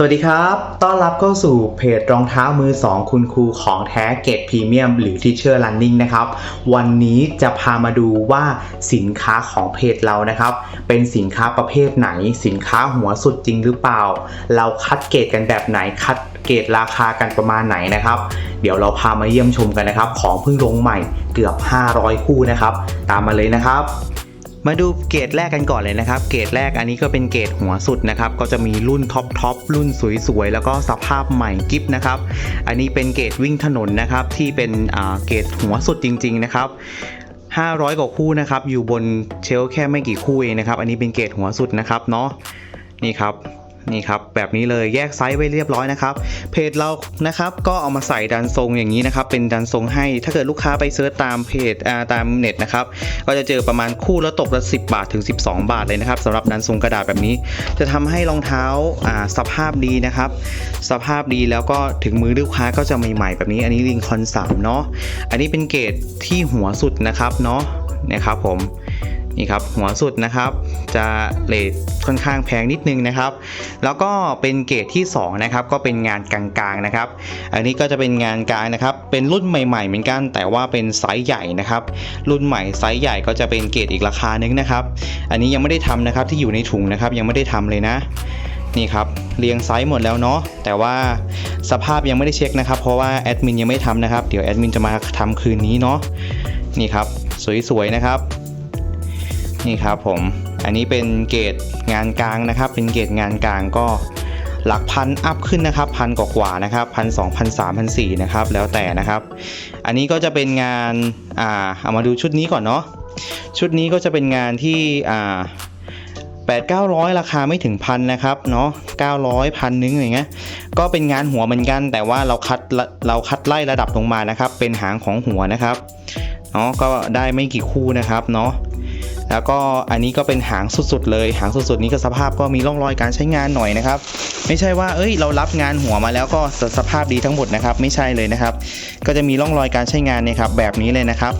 สวัสดีครับ ต้อนรับเข้าสู่เพจรองเท้ามือ 2 คุณครูของแท้เกรดพรีเมียมหรือ Teacher Running นะครับ วันนี้จะพามาดูว่าสินค้าของเพจเรานะครับ เป็นสินค้าประเภทไหน สินค้าหัวสุดจริงหรือเปล่า เราคัดเกรดกันแบบไหน คัดเกรดราคากันประมาณไหนนะครับ เดี๋ยวเราพามาเยี่ยมชมกันนะครับ ของเพิ่งลงใหม่เกือบ 500 คู่นะครับ ตามมาเลยนะครับ มาดูเกรดแรกกันก่อนเลยนะครับ เกรดแรกอันนี้ก็เป็นเกรดหัวสุดนะครับ ก็จะมีรุ่นท็อปท็อปรุ่นสวยๆ แล้วก็สภาพใหม่กิฟนะครับ อันนี้เป็นเกรดวิ่งถนนนะครับ ที่เป็นอ่าเกรดหัวสุดจริง ๆ นะครับ500 กว่าคู่นะครับ อยู่บนเชลแค่ไม่กี่คู่เองนะครับ อันนี้เป็นเกรดหัวสุดนะครับเนาะ นี่ครับ นี่ครับแบบนี้เลยแยกไซส์ไว้เรียบร้อยนะครับ เพจเรานะครับก็เอามาใส่ดันทรงอย่างนี้นะครับ เป็นดันทรงให้ถ้าเกิดลูกค้าไปเซิร์ชตามเพจอ่าตามเน็ตนะครับก็จะเจอประมาณคู่ละตกละ 10 บาทถึง 12 บาทเลยนะครับสำหรับดันทรงกระดาษแบบนี้ จะทำให้รองเท้าอ่าสภาพดีนะครับ สภาพดีแล้วก็ถึงมือลูกค้าก็จะใหม่ๆแบบนี้ อันนี้ลิงคอนสามเนาะอันนี้เป็นเกรดที่หัวสุดนะครับเนาะนะครับผม นี่ครับหัวสุดนะครับจะเลทค่อนข้างแพงนิดนึงนะครับ แล้วก็เป็นเกรดที่2นะครับก็เป็นงานกลางๆนะครับ อันนี้ก็จะเป็นงานกลางนะครับ เป็นรุ่นใหม่ ๆ เหมือนกัน แต่ว่าเป็นไซส์ใหญ่นะครับ รุ่นใหม่ไซส์ใหญ่ก็จะเป็นเกรดอีกราคานึงนะครับ อันนี้ยังไม่ได้ทำนะครับที่อยู่ในถุงนะครับยังไม่ได้ทำเลยนะนี่ครับเรียงไซส์หมดแล้วเนาะแต่ว่าสภาพยังไม่ได้เช็คนะครับเพราะว่าแอดมินยังไม่ทำนะครับเดี๋ยวแอดมินจะมาทำคืนนี้เนาะนี่ครับสวยๆนะครับ นี่ครับผมอันนี้เป็นเกรดงานกลางนะครับ เป็นเกรดงานกลางก็หลักพันอัพขึ้นนะครับพันกว่าๆนะครับพันสองพันสามพันสี่นะครับแล้วแต่นะครับ อันนี้ก็จะเป็นงานอ่าเอามาดูชุดนี้ก่อนเนาะชุดนี้ก็จะเป็นงานที่อ่าแปดเก้าร้อยราคาไม่ถึงพันนะครับเนาะเก้าร้อยพันนึงอย่างเงี้ยก็เป็นงานหัวเหมือนกัน แต่ว่าเราคัดเราคัดไล่ระดับลงมานะครับ เป็นหางของหัวนะครับเนาะก็ได้ไม่กี่คู่นะครับเนาะ แล้วก็อันนี้ก็เป็นหางสุดๆเลย หางสุดๆนี้ก็สภาพก็มีร่องรอยการใช้งานหน่อยนะครับ ไม่ใช่ว่าเอ้ยเรารับงานหัวมาแล้วก็สภาพดีทั้งหมดนะครับ ไม่ใช่เลยนะครับ ก็จะมีร่องรอยการใช้งานเนี่ยครับแบบนี้เลยนะครับ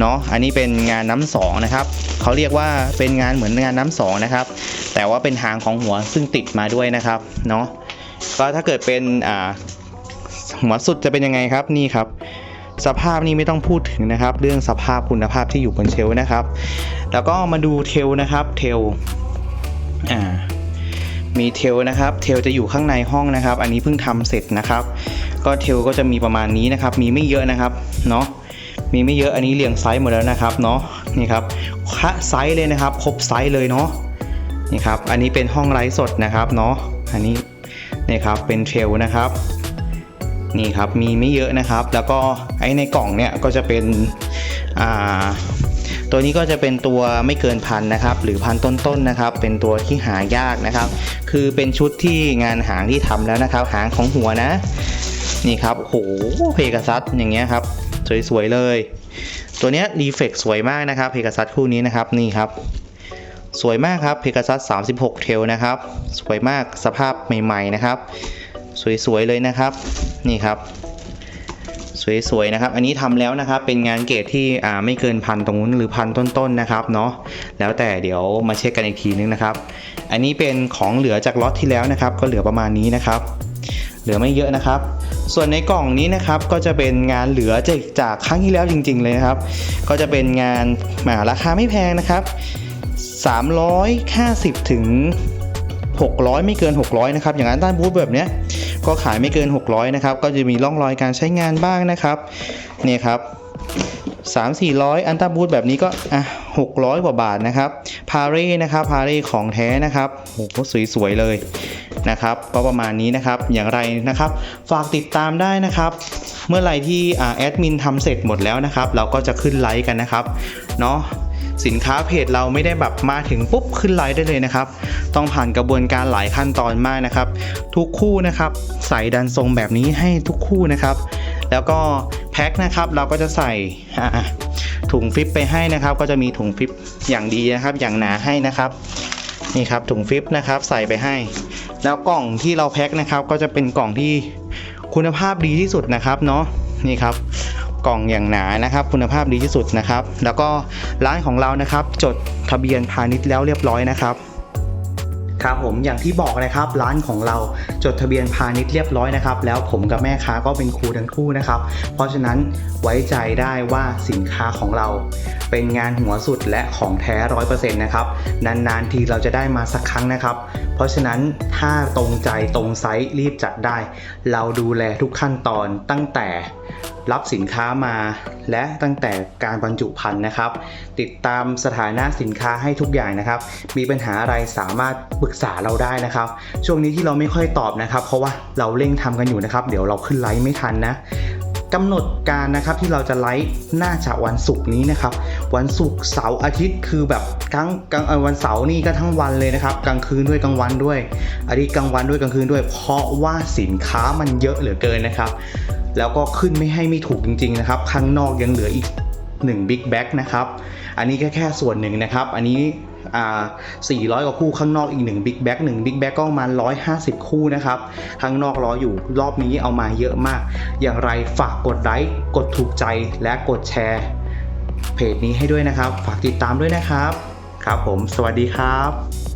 เนาะอันนี้เป็นงานน้ำสองนะครับเขาเรียกว่าเป็นงานเหมือนงานน้ำสองนะครับ แต่ว่าเป็นหางของหัวซึ่งติดมาด้วยนะครับเนาะก็ถ้าเกิดเป็นหัวสุดจะเป็นยังไงครับนี่ครับ สภาพนี้ไม่ต้องพูดถึงนะครับ เรื่องสภาพคุณภาพที่อยู่บนเชลนะครับ แล้วก็มาดูเทลนะครับเทลอ่ามีเทลนะครับ เทลจะอยู่ข้างในห้องนะครับ อันนี้เพิ่งทำเสร็จนะครับ ก็เทลก็จะมีประมาณนี้นะครับ มีไม่เยอะนะครับ เนาะมีไม่เยอะ อันนี้เรียงไซส์หมดแล้วนะครับ เนาะนี่ครับคะไซส์เลยนะครับ ครบไซส์เลยเนาะ นี่ครับ อันนี้เป็นห้องไลฟ์สดนะครับ เนาะ อันนี้นี่ครับ เป็นเทลนะครับ นี่ครับมีไม่เยอะนะครับ แล้วก็ไอ้ในกล่องเนี่ยก็จะเป็นอ่าตัวนี้ก็จะเป็นตัวไม่เกินพันนะครับ หรือพันต้นๆนะครับ เป็นตัวที่หายากนะครับ คือเป็นชุดที่งานหางที่ทำแล้วนะครับ หางของหัวนะ นี่ครับโอ้โหเพกาซัสอย่างเงี้ยครับสวยๆเลย ตัวเนี้ยรีเฟกสวยมากนะครับเพกาซัสคู่นี้นะครับนี่ครับสวยมากครับเพกาซัส36 เทลนะครับ สวยมากสภาพใหม่ ๆ นะครับ สวยๆเลยนะครับ นี่ครับ สวยๆนะครับ อันนี้ทำแล้วนะครับ เป็นงานเกรดที่อ่าไม่เกินพันตรงนู้นหรือพันต้นๆนะครับเนาะ แล้วแต่เดี๋ยวมาเช็คกันอีกทีนึงนะครับ อันนี้เป็นของเหลือจากล็อตที่แล้วนะครับ ก็เหลือประมาณนี้นะครับ เหลือไม่เยอะนะครับ ส่วนในกล่องนี้นะครับ ก็จะเป็นงานเหลือจากจากครั้งที่แล้วจริง ๆ เลยนะครับ ก็จะเป็นงานมาราคาไม่แพงนะครับ 350ถึง600 ไม่เกิน 600 นะครับ อย่างนั้นด้านบูธแบบเนี้ย ก็ขายไม่เกิน 600นะครับก็จะมีร่องรอยการใช้งานบ้างนะครับเนี่ยครับ3 400 อันต้าบูธแบบนี้ก็อะ600 กว่าบาทนะครับ พาเร่นะครับพาเร่ของแท้นะครับโอ้โหสวยๆเลยนะครับก็ประมาณนี้นะครับอย่างไรนะครับ ฝากติดตามได้นะครับ เมื่อไหร่ที่อ่าแอดมินทำเสร็จหมดแล้วนะครับ เราก็จะขึ้นไลฟ์กันนะครับเนาะ สินค้าเพจเราไม่ได้แบบมาถึงปุ๊บขึ้นไลน์ได้เลยนะครับ ต้องผ่านกระบวนการหลายขั้นตอนมากนะครับ ทุกคู่นะครับ ใส่ดันทรงแบบนี้ให้ทุกคู่นะครับ แล้วก็แพ็คนะครับเราก็จะใส่ถุงฟิปไปให้นะครับ ก็จะมีถุงฟิปอย่างดีนะครับ อย่างหนาให้นะครับนี่ครับถุงฟิปนะครับใส่ไปให้ แล้วกล่องที่เราแพ็คนะครับ ก็จะเป็นกล่องที่คุณภาพดีที่สุดนะครับเนาะนี่ครับ กล่องอย่างหนานะครับ คุณภาพดีที่สุดนะครับ แล้วก็ร้านของเรานะครับ จดทะเบียนพาณิชย์แล้วเรียบร้อยนะครับครับผมอย่างที่บอกนะครับร้านของเราจดทะเบียนพาณิชย์เรียบร้อยนะครับ แล้วผมกับแม่ค้าก็เป็นครูทั้งคู่นะครับ เพราะฉะนั้นไว้ใจได้ว่าสินค้าของเราเป็นงานหัวสุดและของแท้ร้อยเปอร์เซ็นต์นะครับนานๆทีเราจะได้มาสักครั้งนะครับ เพราะฉะนั้นถ้าตรงใจตรงไซส์รีบจัดได้ เราดูแลทุกขั้นตอนตั้งแต่ รับสินค้ามา และตั้งแต่การบรรจุภัณฑ์นะครับ ติดตามสถานะสินค้าให้ทุกอย่างนะครับ มีปัญหาอะไรสามารถปรึกษาเราได้นะครับ ช่วงนี้ที่เราไม่ค่อยตอบนะครับ เพราะว่าเราเร่งทำกันอยู่นะครับ เดี๋ยวเราขึ้นไลฟ์ไม่ทันนะ กำหนดการนะครับที่เราจะไลฟ์น่าจะวันศุกร์นี้นะครับ วันศุกร์เสาร์อาทิตย์คือแบบกลางกลางวันเสาร์นี่ก็ทั้งวันเลยนะครับ กลางคืนด้วยกลางวันด้วยอาทิตย์กลางวันด้วยกลางคืนด้วย เพราะว่าสินค้ามันเยอะเหลือเกินนะครับ แล้วก็ขึ้นไม่ให้ไม่ถูกจริงๆนะครับข้างนอกยังเหลืออีก1 Big Bag นะครับ อันนี้ก็แค่ส่วนหนึ่งนะครับ อันนี้ อ่า400 กว่าคู่ข้างนอกอีก1 Big Bag 1 Big Bag ก็ประมาณ 150 คู่นะครับ ข้างนอกรออยู่รอบนี้เอามาเยอะมาก อย่างไรฝากกดไลค์กดถูกใจและกดแชร์ เพจนี้ให้ด้วยนะครับ ฝากติดตามด้วยนะครับ ครับผม สวัสดีครับ